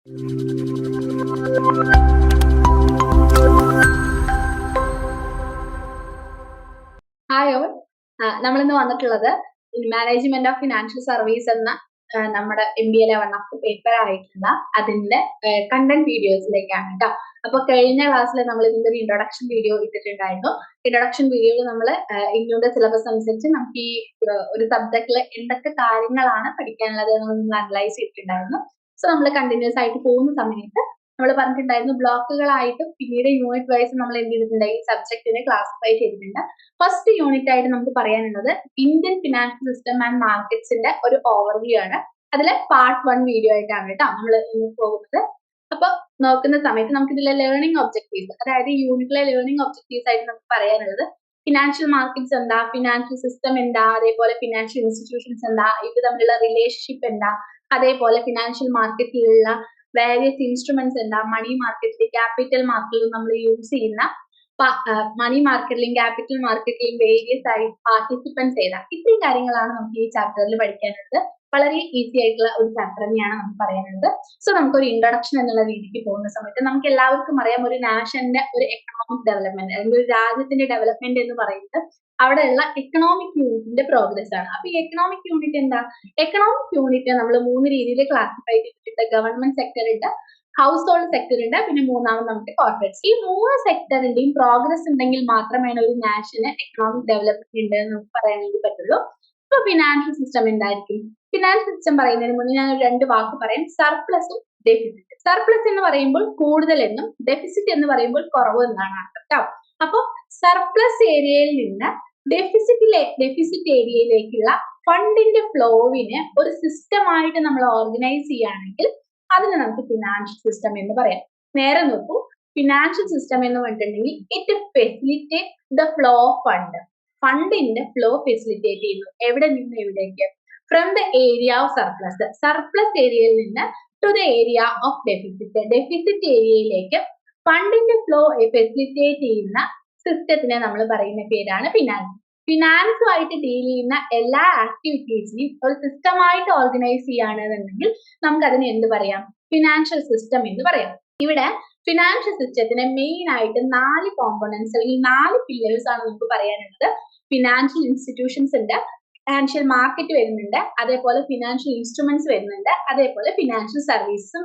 Hi all നമ്മളിന്ന് വന്നിട്ടുള്ളത് management of financial service എന്ന നമ്മുടെ M B A of paper ആയിട്ടുള്ള അതിന്റെ കണ്ടന്റ് വീഡിയോസിലേക്കാണ് കേട്ടോ. അപ്പൊ കഴിഞ്ഞ ക്ലാസ്സിൽ നമ്മൾ ഇതിന്റെ ഒരു ഇൻട്രൊഡക്ഷൻ വീഡിയോ ഇട്ടിട്ടുണ്ടായിരുന്നു. ഇൻട്രൊഡക്ഷൻ വീഡിയോയിൽ നമ്മൾ ഇന്നോടെ സിലബസ് അനുസരിച്ച് നമുക്ക് ഈ ഒരു സബ്ജക്റ്റിൽ എന്തൊക്കെ കാര്യങ്ങളാണ് പഠിക്കാനുള്ളത് നമ്മൾ അനലൈസ് ചെയ്തിട്ടുണ്ടായിരുന്നു. സോ നമ്മൾ കണ്ടിന്യൂസ് ആയിട്ട് പോകുന്ന സമയത്ത് നമ്മൾ പറഞ്ഞിട്ടുണ്ടായിരുന്നു ബ്ലോക്കുകളായിട്ടും പിന്നീട് യൂണിറ്റ് വൈസ് നമ്മൾ എന്ത് ചെയ്തിട്ടുണ്ട്? ഈ സബ്ജക്റ്റിനെ ക്ലാസിഫൈ ചെയ്തിട്ടുണ്ട്. ഫസ്റ്റ് യൂണിറ്റ് ആയിട്ട് നമുക്ക് പറയാനുള്ളത് ഇന്ത്യൻ ഫിനാൻഷ്യൽ സിസ്റ്റം ആൻഡ് മാർക്കറ്റ്സിന്റെ ഒരു ഓവർവ്യൂ ആണ്. അതിലെ പാർട്ട് വൺ വീഡിയോ ആയിട്ടാണ് കേട്ടോ നമ്മൾ ഇന്ന് പോകുന്നത്. അപ്പൊ നോക്കുന്ന സമയത്ത് നമുക്ക് ഇതിലെ ലേണിംഗ് ഒബ്ജക്റ്റീവ്സ് അതായത് യൂണിറ്റിലെ ലേണിംഗ് ഒബ്ജക്റ്റീവ്സ് ആയിട്ട് നമുക്ക് പറയാനുള്ളത് ഫിനാൻഷ്യൽ മാർക്കറ്റ്സ് എന്താ? ഫിനാൻഷ്യൽ സിസ്റ്റം എന്താ? അതേപോലെ ഫിനാൻഷ്യൽ ഇൻസ്റ്റിറ്റ്യൂഷൻസ് എന്താ? ഇത് തമ്മിലുള്ള റിലേഷൻഷിപ്പ് എന്താ? അതേപോലെ ഫിനാൻഷ്യൽ മാർക്കറ്റിലുള്ള വേരിയസ് ഇൻസ്ട്രുമെന്റ്സ് എന്താ മണി മാർക്കറ്റിൽ ക്യാപിറ്റൽ മാർക്കറ്റിൽ നമ്മൾ യൂസ് ചെയ്യുന്ന മണി മാർക്കറ്റിലും ക്യാപിറ്റൽ മാർക്കറ്റിലും വേരിയസ് ആയി പാർട്ടിസിപ്പൻസ് ചെയ്ത ഇത്രയും കാര്യങ്ങളാണ് നമുക്ക് ഈ ചാപ്റ്ററിൽ പഠിക്കാനുള്ളത്. വളരെ ഈസി ആയിട്ടുള്ള ഒരു ചാപ്റ്റർ തന്നെയാണ് നമുക്ക് പറയാനുള്ളത്. സോ നമുക്ക് ഒരു ഇൻട്രൊഡക്ഷൻ എന്നുള്ള രീതിക്ക് പോകുന്ന സമയത്ത് നമുക്ക് എല്ലാവർക്കും അറിയാം ഒരു നാഷന്റെ ഒരു എക്കണോമിക് ഡെവലപ്മെന്റ് അല്ലെങ്കിൽ ഒരു രാജ്യത്തിന്റെ ഡെവലപ്മെന്റ് എന്ന് പറയുന്നത് അവിടെയുള്ള എക്കണോമിക് യൂണിറ്റിന്റെ പ്രോഗ്രസ് ആണ്. അപ്പൊ ഈ എക്കണോമിക് യൂണിറ്റ് എന്താ? എക്കണോമിക് യൂണിറ്റ് നമ്മൾ മൂന്ന് രീതിയിൽ ക്ലാസിഫൈ ചെയ്തിട്ടുണ്ട്. ഗവൺമെന്റ് സെക്ടർ ഉണ്ട് ഹൗസ് ഹോൾഡ് സെക്ടർ ഉണ്ട് പിന്നെ മൂന്നാമത് നമുക്ക് കോർപ്പറേറ്റ്സ് ഈ മൂന്ന് സെക്ടറിന്റെയും പ്രോഗ്രസ് ഉണ്ടെങ്കിൽ മാത്രമേ ഒരു നാഷന് എക്കണോമിക് ഡെവലപ്മെന്റ് ഉണ്ട് എന്ന് നമുക്ക് പറയാൻ വേണ്ടി പറ്റുള്ളൂ. ഇപ്പൊ ഫിനാൻഷ്യൽ സിസ്റ്റം ഉണ്ടായിരിക്കും ഫിനാൻഷ്യൽ സിസ്റ്റം പറയുന്നതിന് മുന്നേ ഞാൻ രണ്ട് വാക്ക് പറയാം. സർപ്ലസും ഡെഫിസിറ്റ് സർപ്ലസ് എന്ന് പറയുമ്പോൾ കൂടുതൽ എന്നും ഡെഫിസിറ്റ് എന്ന് പറയുമ്പോൾ കുറവ് എന്നാണ് അർത്ഥം കേട്ടോ? അപ്പൊ സർപ്ലസ് ഏരിയയിൽ നിന്ന് ഡെഫിസിറ്റിലെ ഡെഫിസിറ്റ് ഏരിയയിലേക്കുള്ള ഫണ്ടിന്റെ ഫ്ലോവിനെ ഒരു സിസ്റ്റമായിട്ട് നമ്മൾ ഓർഗനൈസ് ചെയ്യുകയാണെങ്കിൽ അതിനെ നമുക്ക് ഫിനാൻഷ്യൽ സിസ്റ്റം എന്ന് പറയാം. നേരെ നോക്കൂ. ഫിനാൻഷ്യൽ സിസ്റ്റം എന്ന് പറഞ്ഞിട്ടുണ്ടെങ്കിൽ it facilitate the flow of fund ഫണ്ടിന്റെ ഫ്ലോ ഫെസിലിറ്റേറ്റ് ചെയ്യുന്നു. എവിടെ നിന്ന് എവിടേക്ക്? From the area of surplus surplus ഏരിയയിൽ നിന്ന് to the area of deficit deficit ഏരിയയിലേക്ക് ഫണ്ടിന്റെ ഫ്ലോ ഫെസിലിറ്റേറ്റ് ചെയ്യുന്ന സിസ്റ്റത്തിനെ നമ്മൾ പറയുന്ന പേരാണ് ഫിനാൻസ് ഫിനാൻസുമായിട്ട് ഡീൽ ചെയ്യുന്ന എല്ലാ ആക്ടിവിറ്റീസിനെയും ഒരു സിസ്റ്റമായിട്ട് ഓർഗനൈസ് ചെയ്യുകയാണെന്നുണ്ടെങ്കിൽ നമുക്ക് അതിനെ എന്ത് പറയാം? ഫിനാൻഷ്യൽ സിസ്റ്റം എന്ന് പറയാം. ഇവിടെ ഫിനാൻഷ്യൽ സിസ്റ്റത്തിന് മെയിൻ ആയിട്ട് നാല് കോമ്പണൻസ് അല്ലെങ്കിൽ നാല് പില്ലേഴ്സ് ആണ് നമുക്ക് പറയാനുള്ളത്. ഫിനാൻഷ്യൽ ഇൻസ്റ്റിറ്റ്യൂഷൻസ് ഉണ്ട് ഫിനാൻഷ്യൽ മാർക്കറ്റ് വരുന്നുണ്ട് അതേപോലെ ഫിനാൻഷ്യൽ ഇൻസ്ട്രുമെന്റ്സ് വരുന്നുണ്ട് അതേപോലെ ഫിനാൻഷ്യൽ സർവീസസും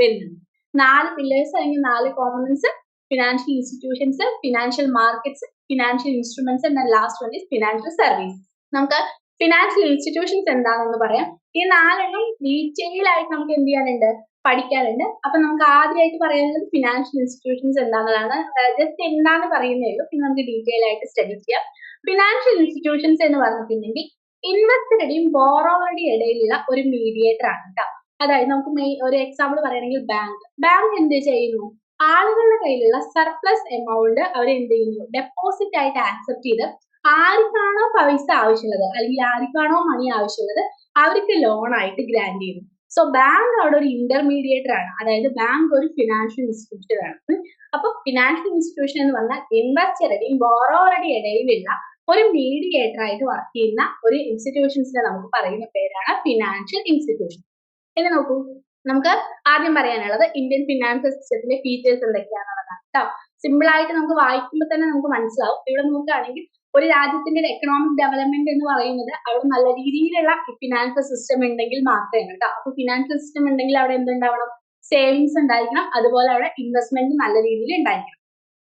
വരുന്നുണ്ട്. നാല് പില്ലേഴ്സ് അല്ലെങ്കിൽ നാല് components financial institutions financial markets financial instruments and last one is financial service നമുക്ക് ഫിനാൻഷ്യൽ ഇൻസ്റ്റിറ്റ്യൂഷൻസ് എന്താണെന്ന് പറയാം. ഈ നാലെണ്ണം ഡീറ്റെയിൽ ആയിട്ട് നമുക്ക് എന്ത് ചെയ്യാനുണ്ട്? പഠിക്കാനുണ്ട്. അപ്പൊ നമുക്ക് ആദ്യമായിട്ട് പറയാനുള്ളത് ഫിനാൻഷ്യൽ ഇൻസ്റ്റിറ്റ്യൂഷൻസ് എന്താണെന്നാണ് ജസ്റ്റ് എന്താന്ന് പറയുന്നേ ഉള്ളൂ. പിന്നെ നമുക്ക് ഡീറ്റെയിൽ ആയിട്ട് സ്റ്റഡി ചെയ്യാം. ഫിനാൻഷ്യൽ ഇൻസ്റ്റിറ്റ്യൂഷൻസ് എന്ന് പറഞ്ഞിട്ടുണ്ടെങ്കിൽ ഇൻവെസ്റ്ററുടെയും ബോറോവറുടെയും ഇടയിലുള്ള ഒരു മീഡിയേറ്റർ ആണ് കേട്ടോ അതായത് നമുക്ക് മെയിൻ ഒരു എക്സാമ്പിൾ പറയുകയാണെങ്കിൽ ബാങ്ക് ബാങ്ക് എന്ത് ചെയ്യുന്നു? ആളുകളുടെ കയ്യിലുള്ള സർപ്ലസ് എമൗണ്ട് അവർ എന്ത് ചെയ്യുന്നു? ഡെപ്പോസിറ്റ് ആയിട്ട് ആക്സെപ്റ്റ് ചെയ്ത് ആർക്കാണോ പൈസ ആവശ്യമുള്ളത് അല്ലെങ്കിൽ ആർക്കാണോ മണി ആവശ്യമുള്ളത് അവർക്ക് ലോൺ ആയിട്ട് ഗ്രാൻഡ് ചെയ്യുന്നു. സോ ബാങ്ക് അവിടെ ഒരു ഇന്റർമീഡിയേറ്റർ ആണ്. അതായത് ബാങ്ക് ഒരു ഫിനാൻഷ്യൽ ഇൻസ്റ്റിറ്റ്യൂഷൻ ആണ്. അപ്പൊ ഫിനാൻഷ്യൽ ഇൻസ്റ്റിറ്റ്യൂഷൻ എന്ന് പറഞ്ഞാൽ ഇൻവെസ്റ്ററുടെയും ബോറോവറുടെയും ഇടയിലുള്ള ഒരു മീഡിയേറ്റർ ആയിട്ട് വർക്ക് ചെയ്യുന്ന ഒരു ഇൻസ്റ്റിറ്റ്യൂഷൻസിനെ നമുക്ക് പറയുന്ന പേരാണ് ഫിനാൻഷ്യൽ ഇൻസ്റ്റിറ്റ്യൂഷൻ ഇനി നോക്കൂ. നമുക്ക് ആദ്യം പറയാനുള്ളത് ഇന്ത്യൻ ഫിനാൻഷ്യൽ സിസ്റ്റത്തിന്റെ ഫീച്ചേഴ്സ് എന്തൊക്കെയാണെന്നുള്ളതാണ്. കേട്ടോ സിമ്പിൾ ആയിട്ട് നമുക്ക് വായിക്കുമ്പോൾ തന്നെ നമുക്ക് മനസ്സിലാവും. ഇവിടെ നോക്കുകയാണെങ്കിൽ ഒരു രാജ്യത്തിന്റെ എക്കണോമിക് ഡെവലപ്മെന്റ് എന്ന് പറയുന്നത് അവിടെ നല്ല രീതിയിലുള്ള ഫിനാൻഷ്യൽ സിസ്റ്റം ഉണ്ടെങ്കിൽ മാത്രമേ കേട്ടോ അപ്പൊ ഫിനാൻഷ്യൽ സിസ്റ്റം ഉണ്ടെങ്കിൽ അവിടെ എന്തുണ്ടാവണം? സേവിങ്സ് ഉണ്ടായിരിക്കണം. അതുപോലെ അവിടെ ഇൻവെസ്റ്റ്മെന്റ് നല്ല രീതിയിൽ ഉണ്ടായിരിക്കണം.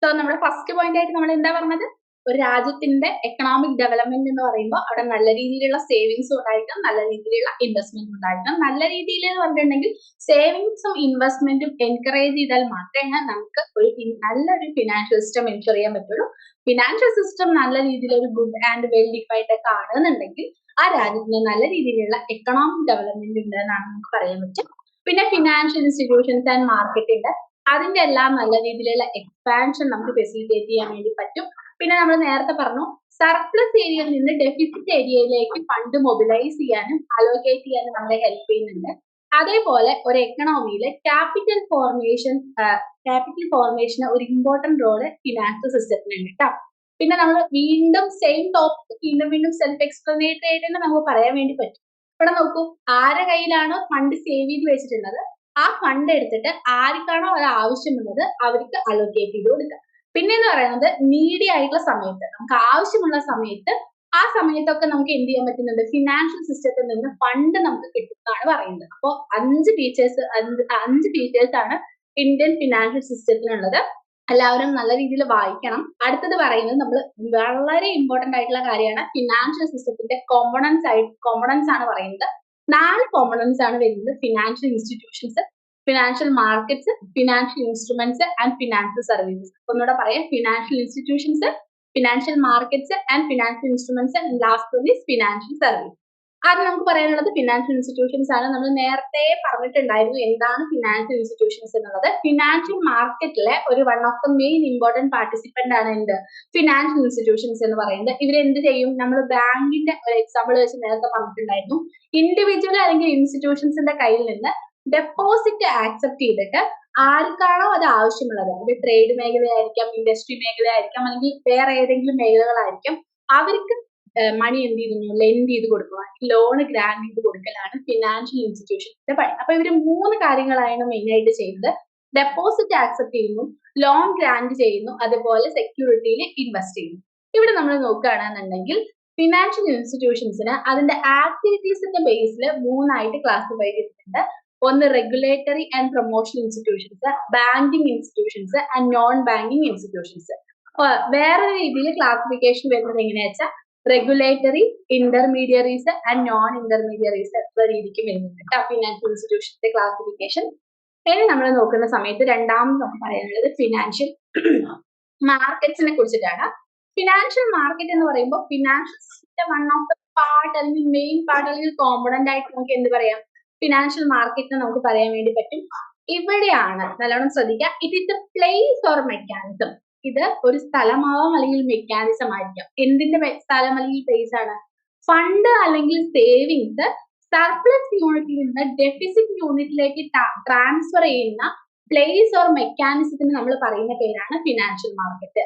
സോ നമ്മുടെ ഫസ്റ്റ് പോയിന്റ് ആയിട്ട് നമ്മൾ എന്താ പറഞ്ഞത്? ഒരു രാജ്യത്തിന്റെ എക്കണോമിക് ഡെവലപ്മെന്റ് എന്ന് പറയുമ്പോൾ അവിടെ നല്ല രീതിയിലുള്ള സേവിങ്സ് ഉണ്ടായിരിക്കണം നല്ല രീതിയിലുള്ള ഇൻവെസ്റ്റ്മെന്റ് ഉണ്ടായിരിക്കണം. നല്ല രീതിയിൽ എന്ന് പറഞ്ഞിട്ടുണ്ടെങ്കിൽ സേവിങ്സും ഇൻവെസ്റ്റ്മെന്റും എൻകറേജ് ചെയ്താൽ മാത്രമേ നമുക്ക് ഒരു നല്ലൊരു ഫിനാൻഷ്യൽ സിസ്റ്റം എൻഷുർ ചെയ്യാൻ പറ്റുള്ളൂ. ഫിനാൻഷ്യൽ സിസ്റ്റം നല്ല രീതിയിൽ ഒരു ഗുഡ് ആൻഡ് വെൽ ഡിഫൈൻഡ് ഒക്കെ ആണെന്നുണ്ടെങ്കിൽ ആ രാജ്യത്തിന് നല്ല രീതിയിലുള്ള എക്കണോമിക് ഡെവലപ്മെന്റ് ഉണ്ട് എന്നാണ് നമുക്ക് പറയാൻ പറ്റും പിന്നെ ഫിനാൻഷ്യൽ ഇൻസ്റ്റിറ്റ്യൂഷൻസ് ആൻഡ് മാർക്കറ്റ് ഉണ്ട്. അതിന്റെ എല്ലാം നല്ല രീതിയിലുള്ള എക്സ്പാൻഷൻ നമുക്ക് ഫെസിലിറ്റേറ്റ് ചെയ്യാൻ വേണ്ടി പറ്റും. പിന്നെ നമ്മൾ നേരത്തെ പറഞ്ഞു സർപ്ലസ് ഏരിയയിൽ നിന്ന് ഡെഫിസിറ്റ് ഏരിയയിലേക്ക് ഫണ്ട് മൊബിലൈസ് ചെയ്യാനും അലോക്കേറ്റ് ചെയ്യാനും നമ്മളെ ഹെൽപ്പ് ചെയ്യുന്നുണ്ട്. അതേപോലെ ഒരു എക്കണോമിയിലെ ക്യാപിറ്റൽ ഫോർമേഷൻ ക്യാപിറ്റൽ ഫോർമേഷന് ഒരു ഇമ്പോർട്ടന്റ് റോൾ ഫിനാൻഷ്യൽ സിസ്റ്റത്തിനുണ്ട് കേട്ടോ പിന്നെ നമ്മൾ വീണ്ടും സെയിം ടോപ്പിക് വീണ്ടും വീണ്ടും സെൽഫ് എക്സ്പ്ലനേറ്ററി ആയിട്ട് തന്നെ നമുക്ക് പറയാൻ വേണ്ടി പറ്റും. ഇവിടെ നോക്കൂ ആരുടെ കയ്യിലാണോ ഫണ്ട് സേവ് ചെയ്ത് വെച്ചിട്ടുള്ളത്? ആ ഫണ്ട് എടുത്തിട്ട് ആർക്കാണോ അത് ആവശ്യമുള്ളത് അവർക്ക് അലോക്കേറ്റ് ചെയ്ത് കൊടുക്കുക. പിന്നെ എന്ന് പറയുന്നത് നീഡി ആയിട്ടുള്ള സമയത്ത്. നമുക്ക് ആവശ്യമുള്ള സമയത്ത് ആ സമയത്തൊക്കെ നമുക്ക് എന്ത് ചെയ്യാൻ പറ്റുന്നുണ്ട്? ഫിനാൻഷ്യൽ സിസ്റ്റത്തിൽ നിന്ന് ഫണ്ട് നമുക്ക് കിട്ടുന്നതാണ് പറയുന്നത്. അപ്പോൾ അഞ്ച് ഫീച്ചേഴ്സ് അഞ്ച് ഫീച്ചേഴ്സ് ആണ് ഇന്ത്യൻ ഫിനാൻഷ്യൽ സിസ്റ്റത്തിനുള്ളത് എല്ലാവരും നല്ല രീതിയിൽ വായിക്കണം. അടുത്തത് പറയുന്നത് നമ്മൾ വളരെ ഇമ്പോർട്ടന്റ് ആയിട്ടുള്ള കാര്യമാണ് ഫിനാൻഷ്യൽ സിസ്റ്റത്തിന്റെ കോമ്പണൻസ് ആയിട്ട് കോമ്പണൻസ് ആണ് പറയുന്നത്. നാല് കോമ്പണൻസ് ആണ് വരുന്നത് financial institutions financial markets financial instruments and financial services ഒന്നുകൂടെ പറയാം. Financial institutions financial markets and financial instruments and last one financial service ആദ്യം നമുക്ക് പറയാനുള്ളത് ഫിനാൻഷ്യൽ ഇൻസ്റ്റിറ്റ്യൂഷൻസ് ആണ്. നമ്മൾ നേരത്തെ പറഞ്ഞിട്ടുണ്ടായിരുന്നു എന്താണ് ഫിനാൻഷ്യൽ ഇൻസ്റ്റിറ്റ്യൂഷൻസ് എന്നുള്ളത്. ഫിനാൻഷ്യൽ മാർക്കറ്റിലെ ഒരു one of the main important participant ആണ് എന്ത്? ഫിനാൻഷ്യൽ ഇൻസ്റ്റിറ്റ്യൂഷൻസ് എന്ന് പറയുന്നത്. ഇവർ എന്ത് ചെയ്യും? നമ്മൾ ബാങ്കിന്റെ ഒരു എക്സാമ്പിൾ വെച്ച് നേരത്തെ പറഞ്ഞിട്ടുണ്ടായിരുന്നു. ഇൻഡിവിജ്വൽ അല്ലെങ്കിൽ ഇൻസ്റ്റിറ്റ്യൂഷൻസിന്റെ കയ്യിൽ നിന്ന് ഡെപ്പോസിറ്റ് ആക്സെപ്റ്റ് ചെയ്തിട്ട് ആർക്കാണോ അത് ആവശ്യമുള്ളത്? അത് ട്രേഡ് മേഖലയായിരിക്കാം ഇൻഡസ്ട്രി മേഖലയായിരിക്കാം അല്ലെങ്കിൽ വേറെ ഏതെങ്കിലും മേഖലകളായിരിക്കാം. അവർക്ക് മണി എന്ത് ചെയ്യുന്നു ലെൻഡ് ചെയ്ത് കൊടുക്കുക ലോൺ ഗ്രാൻഡ് ചെയ്ത് കൊടുക്കലാണ് ഫിനാൻഷ്യൽ ഇൻസ്റ്റിറ്റ്യൂഷൻസിന്റെ പണി. അപ്പൊ ഇവർ മൂന്ന് കാര്യങ്ങളാണ് മെയിൻ ആയിട്ട് ചെയ്യുന്നത്. ഡെപ്പോസിറ്റ് ആക്സെപ്റ്റ് ചെയ്യുന്നു ലോൺ ഗ്രാൻഡ് ചെയ്യുന്നു അതുപോലെ സെക്യൂരിറ്റിയിൽ ഇൻവെസ്റ്റ് ചെയ്യുന്നു. ഇവിടെ നമ്മൾ നോക്കുകയാണെന്നുണ്ടെങ്കിൽ ഫിനാൻഷ്യൽ ഇൻസ്റ്റിറ്റ്യൂഷൻസിന് അതിന്റെ ആക്ടിവിറ്റീസിന്റെ ബേസിൽ മൂന്നായിട്ട് ക്ലാസിഫൈ ചെയ്തിട്ടുണ്ട്. ഒന്ന് regulatory and promotion institutions banking institutions and non banking institutions വേറെ രീതിയിൽ ക്ലാസിഫിക്കേഷൻ വരുന്നത് എങ്ങനെയാ വെച്ചാൽ regulatory intermediaries and non intermediaries എത്ര രീതിക്ക് വരുന്നുണ്ട് ഫിനാൻഷ്യൽ ഇൻസ്റ്റിറ്റ്യൂഷന്റെ ക്ലാസിഫിക്കേഷൻ ഇനി നമ്മൾ നോക്കുന്ന സമയത്ത് രണ്ടാമത് നമുക്ക് പറയാനുള്ളത് ഫിനാൻഷ്യൽ മാർക്കറ്റ്സിനെ കുറിച്ചിട്ടാണ്. ഫിനാൻഷ്യൽ മാർക്കറ്റ് എന്ന് പറയുമ്പോൾ financial system one of the part അല്ലെങ്കിൽ മെയിൻ പാർട്ട് അല്ലെങ്കിൽ കോമ്പണന്റ് ആയിട്ട് നമുക്ക് എന്ത് പറയാം? ഫിനാൻഷ്യൽ മാർക്കറ്റിന് നമുക്ക് പറയാൻ വേണ്ടി പറ്റും. ഇവിടെയാണ് നല്ലോണം ശ്രദ്ധിക്കുക it is a place or mechanism ഇത് ഒരു സ്ഥലമാവാം അല്ലെങ്കിൽ മെക്കാനിസം ആയിരിക്കാം. എന്തിന്റെ സ്ഥലം അല്ലെങ്കിൽ പ്ലേസ് ആണ്? ഫണ്ട് അല്ലെങ്കിൽ സേവിങ്സ് സർപ്ലസ് യൂണിറ്റിൽ നിന്ന് ഡെഫിസിറ്റ് യൂണിറ്റിലേക്ക് ട്രാൻസ്ഫർ ചെയ്യുന്ന പ്ലേസ് ഓർ മെക്കാനിസത്തിന് നമ്മൾ പറയുന്ന പേരാണ് ഫിനാൻഷ്യൽ മാർക്കറ്റ്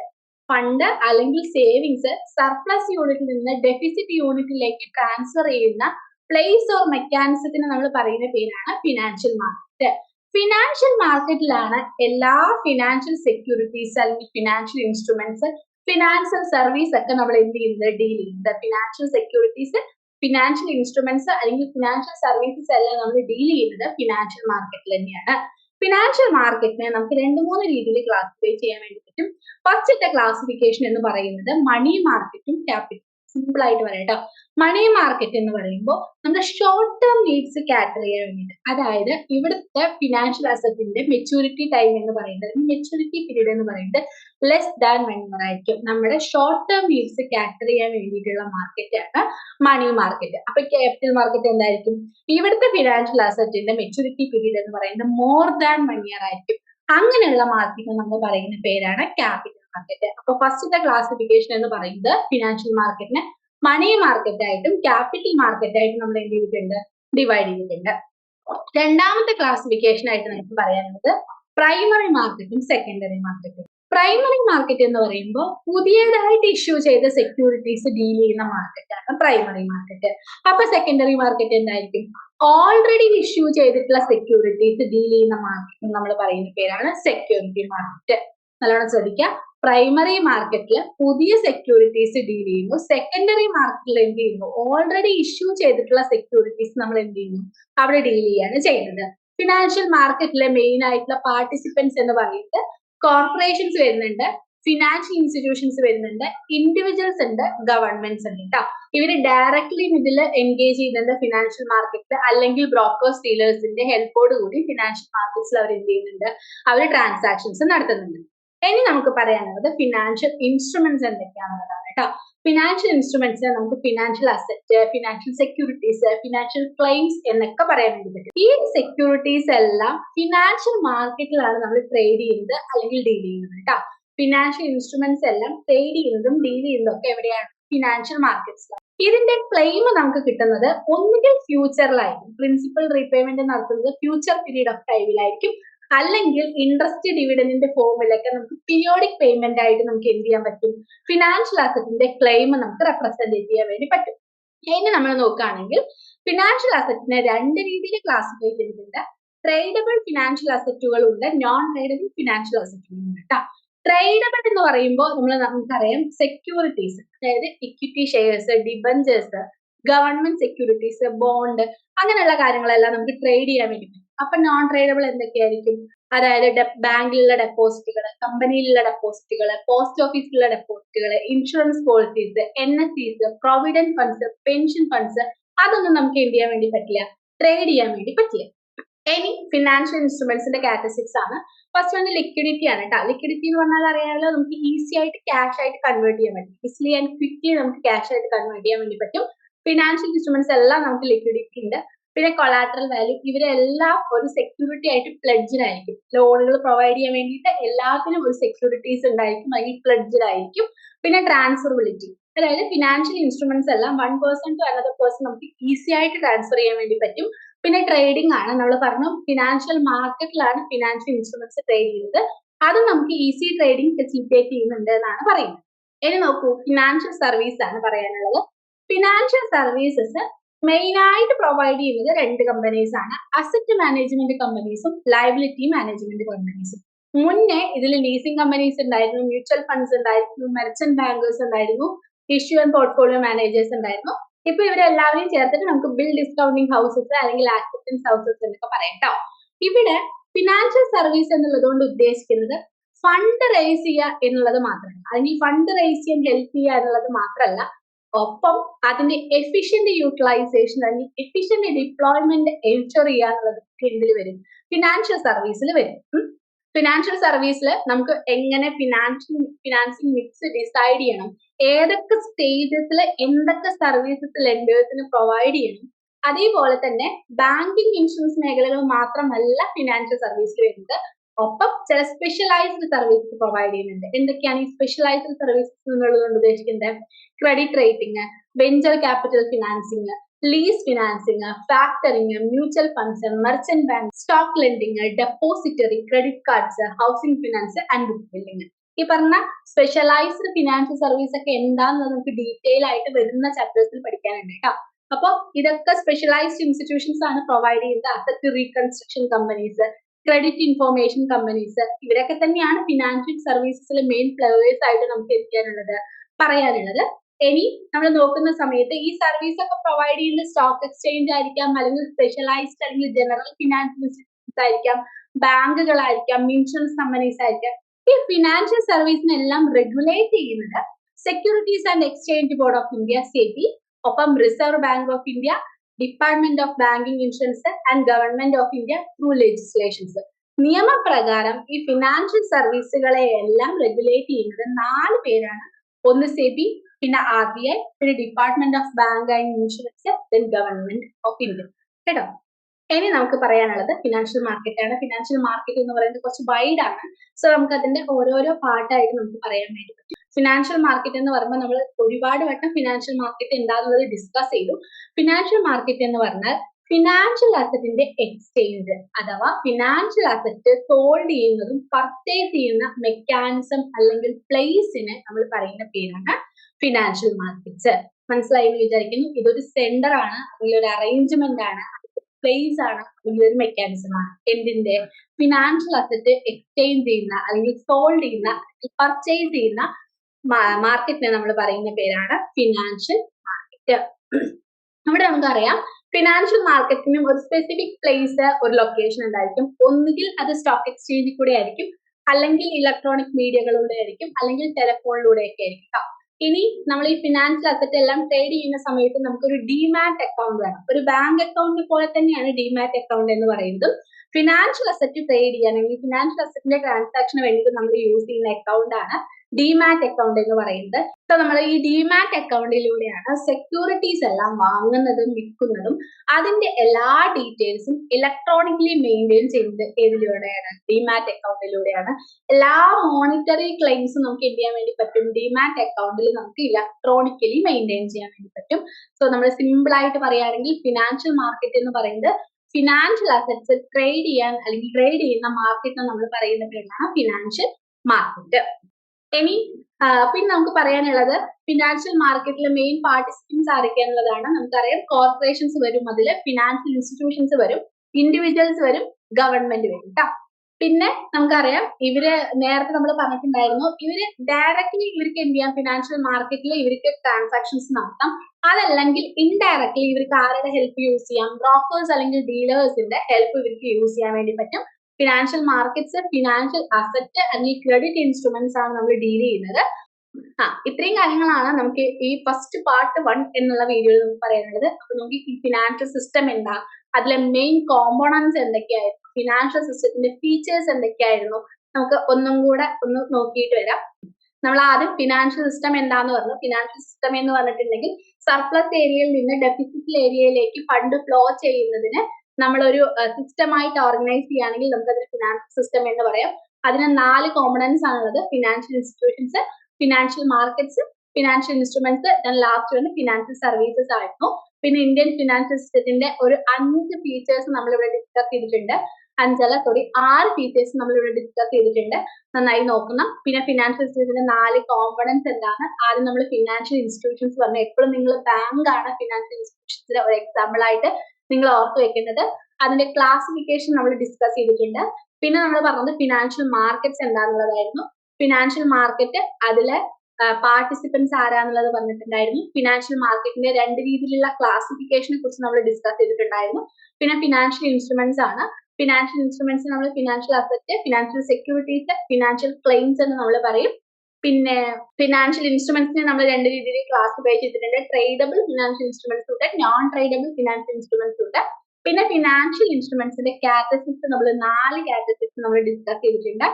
ഫണ്ട് അല്ലെങ്കിൽ സേവിങ്സ് സർപ്ലസ് യൂണിറ്റിൽ നിന്ന് ഡെഫിസിറ്റ് യൂണിറ്റിലേക്ക് ട്രാൻസ്ഫർ ചെയ്യുന്ന പ്ലേസ് ഓർ മെക്കാനിസത്തിന് നമ്മൾ പറയുന്ന പേരാണ് ഫിനാൻഷ്യൽ മാർക്കറ്റ് ഫിനാൻഷ്യൽ മാർക്കറ്റിലാണ് എല്ലാ ഫിനാൻഷ്യൽ സെക്യൂരിറ്റീസ് അല്ലെങ്കിൽ ഫിനാൻഷ്യൽ ഇൻസ്ട്രുമെന്റ്സ് ഫിനാൻഷ്യൽ സർവീസ് ഒക്കെ നമ്മൾ എന്ത് ചെയ്യുന്നത്? ഡീൽ ചെയ്യുന്നത്. ഫിനാൻഷ്യൽ സെക്യൂരിറ്റീസ് ഫിനാൻഷ്യൽ ഇൻസ്ട്രുമെന്റ്സ് അല്ലെങ്കിൽ ഫിനാൻഷ്യൽ സർവീസസ് എല്ലാം നമ്മൾ ഡീൽ ചെയ്യുന്നത് ഫിനാൻഷ്യൽ മാർക്കറ്റിൽ തന്നെയാണ്. ഫിനാൻഷ്യൽ മാർക്കറ്റിനെ നമുക്ക് രണ്ട് മൂന്ന് രീതിയിൽ ക്ലാസിഫൈ ചെയ്യാൻ വേണ്ടി പറ്റും. ഫസ്റ്റത്തെ ക്ലാസിഫിക്കേഷൻ എന്ന് പറയുന്നത് മണി മാർക്കറ്റും ക്യാപിറ്റൽ സിമ്പിൾ ആയിട്ട് പറയാം കേട്ടോ മണി മാർക്കറ്റ് എന്ന് പറയുമ്പോൾ നമ്മുടെ ഷോർട്ട് ടേം നീഡ്സ് കാറ്റർ ചെയ്യാൻ വേണ്ടിയിട്ട്. അതായത് ഇവിടുത്തെ ഫിനാൻഷ്യൽ അസറ്റിന്റെ മെച്യൂരിറ്റി ടൈം എന്ന് പറയുന്നത് മെച്യൂരിറ്റി പീരീഡ് എന്ന് പറയുന്നത് ലെസ് ദാൻ വൺ ഇയർ ആയിരിക്കും. നമ്മുടെ ഷോർട്ട് ടേം നീഡ്സ് കാറ്റർ ചെയ്യാൻ വേണ്ടിയിട്ടുള്ള മാർക്കറ്റ് ആണ് മണി മാർക്കറ്റ് അപ്പൊ ക്യാപിറ്റൽ മാർക്കറ്റ് എന്തായിരിക്കും? ഇവിടുത്തെ ഫിനാൻഷ്യൽ അസറ്റിന്റെ മെച്യൂരിറ്റി പീരീഡ് എന്ന് പറയുന്നത് മോർ ദാൻ വൺ ഇയർ ആയിരിക്കും. അങ്ങനെയുള്ള മാർക്കറ്റ് നമ്മൾ പറയുന്ന പേരാണ് ക്യാപിറ്റൽ മാർക്കറ്റ് അപ്പൊ ഫസ്റ്റത്തെ ക്ലാസിഫിക്കേഷൻ എന്ന് പറയുന്നത് ഫിനാൻഷ്യൽ മാർക്കറ്റിനെ മണി മാർക്കറ്റ് ആയിട്ടും ക്യാപിറ്റൽ മാർക്കറ്റ് ആയിട്ടും നമ്മൾ എന്ത് ചെയ്തിട്ടുണ്ട്? ഡിവൈഡ് ചെയ്തിട്ടുണ്ട്. രണ്ടാമത്തെ ക്ലാസിഫിക്കേഷൻ ആയിട്ട് നമുക്ക് പറയാനുള്ളത് പ്രൈമറി മാർക്കറ്റും സെക്കൻഡറി മാർക്കറ്റും പ്രൈമറി മാർക്കറ്റ് എന്ന് പറയുമ്പോൾ പുതിയതായിട്ട് ഇഷ്യൂ ചെയ്ത സെക്യൂരിറ്റീസ് ഡീൽ ചെയ്യുന്ന മാർക്കറ്റാണ് പ്രൈമറി മാർക്കറ്റ് അപ്പൊ സെക്കൻഡറി മാർക്കറ്റ് എന്തായിരിക്കും? ഓൾറെഡി ഇഷ്യൂ ചെയ്തിട്ടുള്ള സെക്യൂരിറ്റീസ് ഡീൽ ചെയ്യുന്ന മാർക്കറ്റ് നമ്മൾ പറയുന്ന പേരാണ് സെക്യൂരിറ്റി മാർക്കറ്റ് നല്ലോണം ശ്രദ്ധിക്കുക പ്രൈമറി മാർക്കറ്റിൽ പുതിയ സെക്യൂരിറ്റീസ് ഡീൽ ചെയ്യുന്നു. സെക്കൻഡറി മാർക്കറ്റിൽ എന്ത് ചെയ്യുന്നു? ഓൾറെഡി ഇഷ്യൂ ചെയ്തിട്ടുള്ള സെക്യൂരിറ്റീസ് നമ്മൾ എന്ത് ചെയ്യുന്നു? അവിടെ ഡീൽ ചെയ്യാണ് ചെയ്യുന്നത് ഫിനാൻഷ്യൽ മാർക്കറ്റിലെ മെയിൻ ആയിട്ടുള്ള പാർട്ടിസിപ്പൻസ് എന്ന് പറയുന്നത് കോർപ്പറേഷൻസ് വരുന്നുണ്ട് ഫിനാൻഷ്യൽ ഇൻസ്റ്റിറ്റ്യൂഷൻസ് വരുന്നുണ്ട് ഇൻഡിവിജ്വൽസ് ഉണ്ട് ഗവൺമെന്റ്സ് ഉണ്ട് കേട്ടോ ഇവർ ഡയറക്ട്ലി ഇതിൽ എൻഗേജ് ചെയ്യുന്നുണ്ട് ഫിനാൻഷ്യൽ മാർക്കറ്റിൽ അല്ലെങ്കിൽ ബ്രോക്കേഴ്സ് ഡീലേഴ്സിന്റെ ഹെൽപ്പോട് കൂടി ഫിനാൻഷ്യൽ മാർക്കറ്റ്സിൽ അവർ എന്ത് ചെയ്യുന്നുണ്ട്? അവർ ട്രാൻസാക്ഷൻസ് നടത്തുന്നുണ്ട്. ഇനി നമുക്ക് പറയാനുള്ളത് ഫിനാൻഷ്യൽ ഇൻസ്ട്രുമെന്റ്സ് എന്തൊക്കെയാണെന്നുള്ളതാണ് കേട്ടോ. ഫിനാൻഷ്യൽ ഇൻസ്ട്രുമെന്റ്സ് നമുക്ക് financial asset financial securities financial claims എന്നൊക്കെ പറയാൻ വേണ്ടി പറ്റും. ഈ സെക്യൂരിറ്റീസ് എല്ലാം ഫിനാൻഷ്യൽ മാർക്കറ്റിലാണ് നമ്മൾ ട്രേഡ് ചെയ്യുന്നത് അല്ലെങ്കിൽ ഡീൽ ചെയ്യുന്നത് കേട്ടോ. ഫിനാൻഷ്യൽ ഇൻസ്ട്രുമെന്റ്സ് എല്ലാം ട്രേഡ് ചെയ്യുന്നതും ഡീൽ ചെയ്യുന്നതും ഒക്കെ എവിടെയാണ്? ഫിനാൻഷ്യൽ മാർക്കറ്റ്സിലാണ് ഇതിന്റെ ക്ലെയിം നമുക്ക് കിട്ടുന്നത് ഒന്നുകിൽ ഫ്യൂച്ചറിലായിരിക്കും പ്രിൻസിപ്പൽ റീപേയ്മെന്റ് നടത്തുന്നത് ഫ്യൂച്ചർ പീരീഡ് ഓഫ് ടൈമിലായിരിക്കും അല്ലെങ്കിൽ ഇൻട്രസ്റ്റ് ഡിവിഡൻഡിന്റെ ഫോമിലൊക്കെ നമുക്ക് പീരിയോഡിക് പേയ്മെന്റ് ആയിട്ട് നമുക്ക് എന്ത് ചെയ്യാൻ പറ്റും? ഫിനാൻഷ്യൽ അസറ്റിന്റെ ക്ലെയിം നമുക്ക് റെപ്രസെന്റ് ചെയ്യാൻ വേണ്ടി പറ്റും? ഇനി നമ്മൾ നോക്കുകയാണെങ്കിൽ ഫിനാൻഷ്യൽ അസറ്റിനെ രണ്ട് രീതിയിൽ ക്ലാസിഫൈ ചെയ്തിട്ടുണ്ട്. ട്രേഡബിൾ ഫിനാൻഷ്യൽ അസറ്റുകൾ ഉണ്ട് നോൺ ട്രേഡബിൾ ഫിനാൻഷ്യൽ അസറ്റുകൾ ഉണ്ട് കേട്ടോ ട്രേഡബിൾ എന്ന് പറയുമ്പോൾ നമ്മൾ നമുക്കറിയാം സെക്യൂരിറ്റീസ് അതായത് equity shares debentures government securities bond അങ്ങനെയുള്ള കാര്യങ്ങളെല്ലാം നമുക്ക് ട്രേഡ് ചെയ്യാൻ വേണ്ടി അപ്പൊ നോൺ ട്രേഡബിൾ എന്തൊക്കെയായിരിക്കും? അതായത് ബാങ്കിലുള്ള ഡെപ്പോസിറ്റുകൾ കമ്പനിയിലുള്ള ഡെപ്പോസിറ്റുകൾ പോസ്റ്റ് ഓഫീസിലുള്ള ഡെപ്പോസിറ്റുകൾ insurance policies N S Cs provident funds pension funds അതൊന്നും നമുക്ക് എന്ത് ചെയ്യാൻ വേണ്ടി പറ്റില്ല? ട്രേഡ് ചെയ്യാൻ വേണ്ടി പറ്റില്ല. എനി ഫിനാൻഷ്യൽ ഇൻസ്ട്രുമെന്റ്സിന്റെ കാറ്റസിക്സ് ആണ്. ഫസ്റ്റ് വന്ന് ലിക്വിഡിറ്റി ആണ് കേട്ടോ ലിക്വിഡിറ്റി എന്ന് പറഞ്ഞാൽ അറിയാമല്ലോ നമുക്ക് ഈസി ആയിട്ട് ക്യാഷ് ആയിട്ട് കൺവേർട്ട് ചെയ്യാൻ പറ്റും. ഈസിലി ആൻഡ് ക്വിക്ലി നമുക്ക് ക്യാഷ് ആയിട്ട് കൺവേർട്ട് ചെയ്യാൻ വേണ്ടി പറ്റും. ഫിനാൻഷ്യൽ ഇൻസ്ട്രുമെന്റ്സ് എല്ലാം നമുക്ക് ലിക്വിഡിറ്റി ഉണ്ട്. പിന്നെ കൊളാട്രൽ വാല്യൂ ഇവരെല്ലാം ഒരു സെക്യൂരിറ്റി ആയിട്ട് പ്ലഡ്ജിനായിരിക്കും ലോണുകൾ പ്രൊവൈഡ് ചെയ്യാൻ വേണ്ടിയിട്ട് എല്ലാത്തിനും ഒരു സെക്യൂരിറ്റീസ് ഉണ്ടായിരിക്കും. അല്ലെങ്കിൽ പ്ലഡ്ജിലായിരിക്കും പിന്നെ ട്രാൻസ്ഫറബിലിറ്റി അതായത് ഫിനാൻഷ്യൽ ഇൻസ്ട്രുമെന്റ്സ് എല്ലാം one person to another person നമുക്ക് ഈസി ആയിട്ട് ട്രാൻസ്ഫർ ചെയ്യാൻ വേണ്ടി പറ്റും. പിന്നെ ട്രേഡിംഗ് ആണ് നമ്മൾ പറഞ്ഞു. ഫിനാൻഷ്യൽ മാർക്കറ്റിലാണ് ഫിനാൻഷ്യൽ ഇൻസ്ട്രുമെന്റ്സ് ട്രേഡ് ചെയ്യുന്നത്. അത് നമുക്ക് ഈസി ട്രേഡിംഗ് ഫെസിലിറ്റേറ്റ് ചെയ്യുന്നുണ്ട് എന്നാണ് പറയുന്നത്. ഇനി നോക്കൂ ഫിനാൻഷ്യൽ സർവീസ് ആണ് പറയാനുള്ളത്. ഫിനാൻഷ്യൽ സർവീസസ് മെയിൻ ആയിട്ട് പ്രൊവൈഡ് ചെയ്യുന്നത് രണ്ട് കമ്പനീസ് ആണ്. അസറ്റ് മാനേജ്മെന്റ് കമ്പനീസും ലയബിലിറ്റി മാനേജ്മെന്റ് കമ്പനീസും മുന്നേ ഇതിൽ ലീസിംഗ് കമ്പനീസ് ഉണ്ടായിരുന്നു മ്യൂച്വൽ ഫണ്ട്സ് ഉണ്ടായിരുന്നു മെർച്ചന്റ് ബാങ്കേഴ്സ് ഉണ്ടായിരുന്നു ഇഷ്യൂ ആൻഡ് പോർട്ട്ഫോളിയോ മാനേജേഴ്സ് ഉണ്ടായിരുന്നു. ഇപ്പൊ ഇവരെല്ലാവരെയും ചേർത്തിട്ട് നമുക്ക് ബിൽ ഡിസ്കൗണ്ടിങ് ഹൗസസ് അല്ലെങ്കിൽ ആക്സെപ്റ്റൻസ് ഹൗസസ് എന്നൊക്കെ പറയാം കേട്ടോ ഇവിടെ ഫിനാൻഷ്യൽ സർവീസ് എന്നുള്ളതുകൊണ്ട് ഉദ്ദേശിക്കുന്നത് ഫണ്ട് റേസ് ചെയ്യുക എന്നുള്ളത് മാത്രമല്ല. അല്ലെങ്കിൽ ഫണ്ട് റേസ് ചെയ്യാൻ ഹെൽപ്പ് ചെയ്യുക എന്നുള്ളത് മാത്രമല്ല ഒപ്പം അതിന്റെ എഫിഷ്യന്റ് യൂട്ടിലൈസേഷൻ അല്ലെങ്കിൽ എഫിഷ്യന്റ് ഡിപ്ലോയ്മെന്റ് എൻഷുർ ചെയ്യാനുള്ളത് എന്തിൽ വരും. ഫിനാൻഷ്യൽ സർവീസിൽ വരും. ഫിനാൻഷ്യൽ സർവീസിൽ നമുക്ക് എങ്ങനെ ഫിനാൻഷ്യൽ ഫിനാൻസിങ് മിക്സ് ഡിസൈഡ് ചെയ്യണം? ഏതൊക്കെ സ്റ്റേജസിൽ എന്തൊക്കെ സർവീസസ് ലെൻഡേഴ്സിന് പ്രൊവൈഡ് ചെയ്യണം? അതേപോലെ തന്നെ ബാങ്കിങ് ഇൻഷുറൻസ് മേഖലകൾ മാത്രമല്ല ഫിനാൻഷ്യൽ സർവീസിൽ വരുന്നത്. ഒപ്പം ചില സ്പെഷ്യലൈസ്ഡ് സർവീസസ് പ്രൊവൈഡ് ചെയ്യുന്നുണ്ട്. എന്തൊക്കെയാണ് ഈ സ്പെഷ്യലൈസ്ഡ് സർവീസസ് എന്നുള്ളത് ഉദ്ദേശിക്കുന്നത്? Credit rating venture capital financing lease financing factoring mutual funds merchant bank stock lending depository credit cards housing finance and book billing ഈ പറഞ്ഞ സ്പെഷ്യലൈസ്ഡ് ഫിനാൻഷ്യൽ സർവീസ് ഒക്കെ എന്താണെന്ന് നമുക്ക് ഡീറ്റെയിൽ ആയിട്ട് വരുന്ന ചാപ്റ്റേഴ്സിൽ പഠിക്കാനുണ്ട് കേട്ടോ. അപ്പോൾ ഇതൊക്കെ സ്പെഷ്യലൈസ്ഡ് ഇൻസ്റ്റിറ്റ്യൂഷൻസ് ആണ് പ്രൊവൈഡ് ചെയ്യുന്നത്. Asset reconstruction companies credit information companies ഇവരൊക്കെ തന്നെയാണ് ഫിനാൻഷ്യൽ സർവീസസിലെ മെയിൻ പ്ലേയേഴ്സ് ആയിട്ട് നമുക്ക് എത്തിക്കാനുള്ളത് പറയാനുള്ളത്. ഇനി നമ്മൾ നോക്കുന്ന സമയത്ത് ഈ സർവീസ് ഒക്കെ പ്രൊവൈഡ് ചെയ്യുന്ന സ്റ്റോക്ക് എക്സ്ചേഞ്ച് ആയിരിക്കാം അല്ലെങ്കിൽ സ്പെഷ്യലൈസ്ഡ് അല്ലെങ്കിൽ ജനറൽ ഫിനാൻഷ്യൽ ഇൻസ്റ്റിറ്റ്യൂട്ട്സ് ആയിരിക്കാം ബാങ്കുകളായിരിക്കാം ഇൻഷുറൻസ് കമ്പനീസ് ആയിരിക്കാം. ഈ ഫിനാൻഷ്യൽ സർവീസിനെല്ലാം റെഗുലേറ്റ് ചെയ്യുന്നത് securities and exchange board of India SEBI ഒപ്പം reserve bank of India department of banking insurance and government of India through legislations നിയമപ്രകാരം ഈ ഫിനാൻഷ്യൽ സർവീസുകളെ എല്ലാം റെഗുലേറ്റ് ചെയ്യുന്നത് നാല് പേരാണ്. ഒന്ന് സെബി പിന്നെ ആർ ബി ഐ പിന്നെ department of bank and insurance then government of India കേട്ടോ? ഇനി നമുക്ക് പറയാനുള്ളത് ഫിനാൻഷ്യൽ മാർക്കറ്റ് ആണ്. ഫിനാൻഷ്യൽ മാർക്കറ്റ് എന്ന് പറയുന്നത് കുറച്ച് വൈഡ് ആണ്. സോ നമുക്ക് അതിന്റെ ഓരോരോ പാർട്ടായിട്ട് നമുക്ക് പറയാൻ വേണ്ടി പറ്റും. ഫിനാൻഷ്യൽ മാർക്കറ്റ് എന്ന് പറയുമ്പോൾ നമ്മൾ ഒരുപാട് വട്ടം ഫിനാൻഷ്യൽ മാർക്കറ്റ് എന്താണെന്നുള്ളത് ഡിസ്കസ് ചെയ്തു. ഫിനാൻഷ്യൽ മാർക്കറ്റ് എന്ന് പറഞ്ഞാൽ ഫിനാൻഷ്യൽ അസറ്റിന്റെ എക്സ്ചേഞ്ച് അഥവാ ഫിനാൻഷ്യൽ അസറ്റ് ഹോൾഡ് ചെയ്യുന്നതും പർച്ചേസ് ചെയ്യുന്ന മെക്കാനിസം അല്ലെങ്കിൽ പ്ലേസിന് നമ്മൾ പറയുന്ന പേരാണ് ഫിനാൻഷ്യൽ മാർക്കറ്റ്സ് മനസ്സിലായി എന്ന് വിചാരിക്കുന്നു. ഇതൊരു സെന്റർ ആണ്. അല്ലെങ്കിൽ ഒരു അറേഞ്ച്മെന്റ് ആണ്. പ്ലേസ് ആണ് അല്ലെങ്കിൽ ഒരു മെക്കാനിസം ആണ്. എന്തിന്റെ? ഫിനാൻഷ്യൽ അസറ്റ് എക്സ്ചേഞ്ച് ചെയ്യുന്ന അല്ലെങ്കിൽ സോൾഡ് ചെയ്യുന്ന പർച്ചേസ് ചെയ്യുന്ന മാർക്കറ്റിനെ നമ്മൾ പറയുന്ന പേരാണ് ഫിനാൻഷ്യൽ മാർക്കറ്റ് അവിടെ നമുക്കറിയാം ഫിനാൻഷ്യൽ മാർക്കറ്റിനും ഒരു സ്പെസിഫിക് പ്ലേസ് ഒരു ലൊക്കേഷൻ ഉണ്ടായിരിക്കും ഒന്നുകിൽ അത് സ്റ്റോക്ക് എക്സ്ചേഞ്ചിൽ കൂടെ ആയിരിക്കും അല്ലെങ്കിൽ ഇലക്ട്രോണിക് മീഡിയകളിലൂടെ ആയിരിക്കും അല്ലെങ്കിൽ ടെലഫോണിലൂടെ ഒക്കെ ആയിരിക്കും ഇനി നമ്മൾ ഈ ഫിനാൻഷ്യൽ അസറ്റ് എല്ലാം ട്രേഡ് ചെയ്യുന്ന സമയത്ത് നമുക്കൊരു ഡിമാറ്റ് അക്കൗണ്ട് വേണം. ഒരു ബാങ്ക് അക്കൗണ്ട് പോലെ തന്നെയാണ് ഡിമാറ്റ് അക്കൗണ്ട് എന്ന് പറയുന്നത്. ഫിനാൻഷ്യൽ അസറ്റ് ട്രേഡ് ചെയ്യാൻ അല്ലെങ്കിൽ ഫിനാൻഷ്യൽ അസറ്റിന്റെ ട്രാൻസാക്ഷന് വേണ്ടിയിട്ട് നമ്മൾ യൂസ് ചെയ്യുന്ന അക്കൗണ്ട് ആണ് ഡിമാറ്റ് അക്കൗണ്ട് എന്ന് പറയുന്നത്. സോ നമ്മൾ ഈ ഡിമാറ്റ് അക്കൗണ്ടിലൂടെയാണ് സെക്യൂരിറ്റീസ് എല്ലാം വാങ്ങുന്നതും വിൽക്കുന്നതും അതിന്റെ എല്ലാ ഡീറ്റെയിൽസും ഇലക്ട്രോണിക്കലി മെയിന്റെയിൻ ചെയ്യുന്നത് ഏതിലൂടെയാണ്? ഡിമാറ്റ് അക്കൗണ്ടിലൂടെയാണ് എല്ലാ മോണിറ്ററി ക്ലെയിംസും നമുക്ക് എന്ത് ചെയ്യാൻ വേണ്ടി പറ്റും? ഡിമാറ്റ് അക്കൗണ്ടിൽ നമുക്ക് ഇലക്ട്രോണിക്കലി മെയിന്റെയിൻ ചെയ്യാൻ വേണ്ടി പറ്റും. സോ നമ്മൾ സിമ്പിൾ ആയിട്ട് പറയുകയാണെങ്കിൽ ഫിനാൻഷ്യൽ മാർക്കറ്റ് എന്ന് പറയുന്നത് ഫിനാൻഷ്യൽ അസറ്റ്സ് ട്രേഡ് ചെയ്യാൻ അല്ലെങ്കിൽ ട്രേഡ് ചെയ്യുന്ന മാർക്കറ്റ് നമ്മൾ പറയുന്ന പേരാണ് ഫിനാൻഷ്യൽ മാർക്കറ്റ് ഇനി പിന്നെ നമുക്ക് പറയാനുള്ളത് ഫിനാൻഷ്യൽ മാർക്കറ്റിലെ മെയിൻ പാർട്ടിസിപ്പൻസ് ആരൊക്കെയാന്നുള്ളതാണ് നമുക്കറിയാം കോർപ്പറേഷൻസ് വരും അതിൽ ഫിനാൻഷ്യൽ ഇൻസ്റ്റിറ്റ്യൂഷൻസ് വരും ഇൻഡിവിജ്വൽസ് വരും ഗവൺമെന്റ് വരും. കേട്ടോ പിന്നെ നമുക്കറിയാം ഇവർ നേരത്തെ നമ്മൾ പറഞ്ഞിട്ടുണ്ടായിരുന്നു ഇവർ ഡയറക്ട്ലി ഇവർക്ക് എന്ത് ചെയ്യാം? ഫിനാൻഷ്യൽ മാർക്കറ്റിൽ ഇവർക്ക് ട്രാൻസാക്ഷൻസ് നടത്താം. അതല്ലെങ്കിൽ ഇൻഡയറക്ട്ലി ഇവർക്ക് ആരുടെ ഹെൽപ്പ് യൂസ് ചെയ്യാം? ബ്രോക്കേഴ്സ് അല്ലെങ്കിൽ ഡീലേഴ്സിന്റെ ഹെൽപ്പ് ഇവർക്ക് യൂസ് ചെയ്യാൻ വേണ്ടി പറ്റും. ഫിനാൻഷ്യൽ മാർക്കറ്റ്സ് ഫിനാൻഷ്യൽ അസറ്റ് അല്ലെങ്കിൽ ക്രെഡിറ്റ് ഇൻസ്ട്രുമെന്റ്സ് ആണ് നമ്മൾ ഡീൽ ചെയ്യുന്നത്. ആ ഇത്രയും കാര്യങ്ങളാണ് നമുക്ക് ഈ ഫസ്റ്റ് പാർട്ട് വൺ എന്നുള്ള വീഡിയോയിൽ നമുക്ക് പറയാനുള്ളത്. അപ്പൊ നമുക്ക് ഈ ഫിനാൻഷ്യൽ സിസ്റ്റം എന്താ? അതിലെ മെയിൻ കോമ്പോണൻസ് എന്തൊക്കെയായിരുന്നു ഫിനാൻഷ്യൽ സിസ്റ്റത്തിന്റെ ഫീച്ചേഴ്സ് എന്തൊക്കെയായിരുന്നു? നമുക്ക് ഒന്നും കൂടെ ഒന്ന് നോക്കിയിട്ട് വരാം. നമ്മൾ ആദ്യം ഫിനാൻഷ്യൽ സിസ്റ്റം എന്താന്ന് പറഞ്ഞു. ഫിനാൻഷ്യൽ സിസ്റ്റം എന്ന് പറഞ്ഞിട്ടുണ്ടെങ്കിൽ സർപ്ലസ് ഏരിയയിൽ നിന്ന് ഡെഫിസിറ്റ് ഏരിയയിലേക്ക് ഫണ്ട് ഫ്ലോ ചെയ്യുന്നതിന് നമ്മളൊരു സിസ്റ്റമായിട്ട് ഓർഗനൈസ് ചെയ്യുകയാണെങ്കിൽ നമുക്ക് അതിന് ഫിനാൻഷ്യൽ സിസ്റ്റം എന്ന് പറയാം. അതിന് നാല് കോമ്പണൻസ് ആണുള്ളത് financial institutions financial markets financial instruments last വന്ന് ഫിനാൻഷ്യൽ സർവീസസ് ആയിരുന്നു. പിന്നെ ഇന്ത്യൻ ഫിനാൻഷ്യൽ സിസ്റ്റത്തിന്റെ ഒരു അഞ്ച് ഫീച്ചേഴ്സ് നമ്മൾ ഇവിടെ ഡിസ്കസ് ചെയ്തിട്ടുണ്ട്. അഞ്ചല്ല സോറി ആറ് ഫീച്ചേഴ്സ് നമ്മൾ ഇവിടെ ഡിസ്കസ് ചെയ്തിട്ടുണ്ട്. നന്നായി നോക്കണം. പിന്നെ ഫിനാൻഷ്യൽ ഇൻസ്റ്റിറ്റ്യൂഷൻ നാല് കോമ്പണൻസ് എന്താണ്? ആദ്യം നമ്മൾ ഫിനാൻഷ്യൽ ഇൻസ്റ്റിറ്റ്യൂഷൻസ് പറഞ്ഞു എപ്പോഴും നിങ്ങൾ ബാങ്ക് ആണ് ഫിനാൻഷ്യൽ ഇൻസ്റ്റിറ്റ്യൂഷൻസിന്റെ ഒരു എക്സാമ്പിൾ ആയിട്ട് നിങ്ങൾ ഓർത്ത് വെക്കേണ്ടത്. അതിന്റെ ക്ലാസിഫിക്കേഷൻ നമ്മൾ ഡിസ്കസ് ചെയ്തിട്ടുണ്ട്. പിന്നെ നമ്മൾ പറഞ്ഞത് ഫിനാൻഷ്യൽ മാർക്കറ്റ്സ് എന്താണെന്നുള്ളതായിരുന്നു ഫിനാൻഷ്യൽ മാർക്കറ്റ് അതിലെ പാർട്ടിസിപ്പൻസ് ആരാന്നുള്ളത് പറഞ്ഞിട്ടുണ്ടായിരുന്നു. ഫിനാൻഷ്യൽ മാർക്കറ്റിന്റെ രണ്ട് രീതിയിലുള്ള ക്ലാസിഫിക്കേഷനെ കുറിച്ച് നമ്മൾ ഡിസ്കസ് ചെയ്തിട്ടുണ്ടായിരുന്നു. പിന്നെ ഫിനാൻഷ്യൽ ഇൻസ്ട്രുമെന്റ്സ് ആണ്. ഫിനാൻഷ്യൽ ഇൻസ്ട്രുമെന്റ്സ് നമ്മൾ financial asset financial securities financial claims എന്ന് നമ്മൾ പറയും. പിന്നെ ഫിനാൻഷ്യൽ ഇൻസ്ട്രുമെന്റ്സിനെ നമ്മൾ രണ്ട് രീതിയിൽ ക്ലാസിഫൈ ചെയ്തിട്ടുണ്ട്. ട്രേഡബിൾ ഫിനാൻഷ്യൽ ഇൻസ്ട്രുമെന്റ്സ് ഉണ്ട് നോൺ ട്രേഡബിൾ ഫിനാൻഷ്യൽ ഇൻസ്ട്രുമെന്റ്സ് ഉണ്ട്. പിന്നെ ഫിനാൻഷ്യൽ ഇൻസ്ട്രുമെന്റ്സിന്റെ കാറ്റഗറീസ് നമ്മൾ നാല് കാറ്റഗറീസ് നമ്മൾ ഡിസ്കസ് ചെയ്തിട്ടുണ്ട്.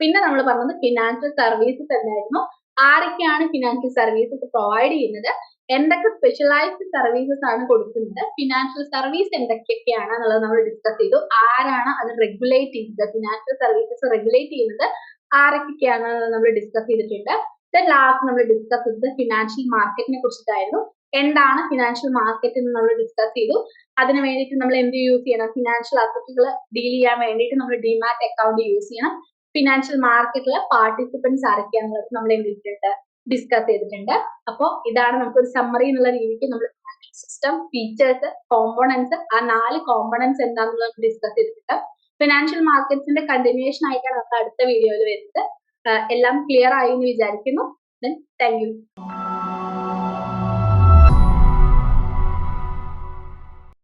പിന്നെ നമ്മൾ പറഞ്ഞത് ഫിനാൻഷ്യൽ സർവീസസ് എന്തായിരുന്നു? ആരൊക്കെയാണ് ഫിനാൻഷ്യൽ സർവീസസ് പ്രൊവൈഡ് ചെയ്യുന്നത്? എന്തൊക്കെ സ്പെഷ്യലൈസ്ഡ് സർവീസസ് ആണ് കൊടുക്കുന്നത്? ഫിനാൻഷ്യൽ സർവീസ് എന്തൊക്കെയൊക്കെയാണ് എന്നുള്ളത് നമ്മൾ ഡിസ്കസ് ചെയ്തു. ആരാണ് അത് റെഗുലേറ്റ് ചെയ്യുന്നത്? ഫിനാൻഷ്യൽ സർവീസസ് റെഗുലേറ്റ് ചെയ്യുന്നത് ആരൊക്കെയാണ് നമ്മൾ ഡിസ്കസ് ചെയ്തിട്ടുണ്ട്. ദ ലാസ്റ്റ് നമ്മൾ ഡിസ്കസ് ചെയ്തത് ഫിനാൻഷ്യൽ മാർക്കറ്റിനെ കുറിച്ചിട്ടായിരുന്നു. എന്താണ് ഫിനാൻഷ്യൽ മാർക്കറ്റ് എന്ന് നമ്മൾ ഡിസ്കസ് ചെയ്തു. അതിന് വേണ്ടിയിട്ട് നമ്മൾ എന്ത് യൂസ് ചെയ്യണം? ഫിനാൻഷ്യൽ അസറ്റുകൾ ഡീൽ ചെയ്യാൻ വേണ്ടിയിട്ട് നമ്മൾ ഡിമാറ്റ് അക്കൗണ്ട് യൂസ് ചെയ്യണം. ഫിനാൻഷ്യൽ മാർക്കറ്റിൽ പാർട്ടിസിപ്പൻസ് ആരൊക്കെയാണെന്നുള്ളത് നമ്മൾ എന്ത് ചെയ്തിട്ടുണ്ട് ഡിസ്കസ് ചെയ്തിട്ടുണ്ട്. അപ്പോൾ ഇതാണ് നമുക്ക് ഒരു സമ്മറി എന്നുള്ള രീതിക്ക് നമ്മൾ സിസ്റ്റം ഫീച്ചേഴ്സ് കോമ്പോണൻസ് ആ നാല് കോമ്പോണൻസ് എന്താണെന്നുള്ളത് ഡിസ്കസ് ചെയ്തിട്ടുണ്ട്. ഫിനാൻഷ്യൽ മാർക്കറ്റ്സിന്റെ കണ്ടിന്യൂഷൻ ആയിട്ടാണ് നമുക്ക് അടുത്ത വീഡിയോയിൽ വരുന്നത്. എല്ലാം ക്ലിയർ ആയി എന്ന് വിചാരിക്കുന്നു. Thank you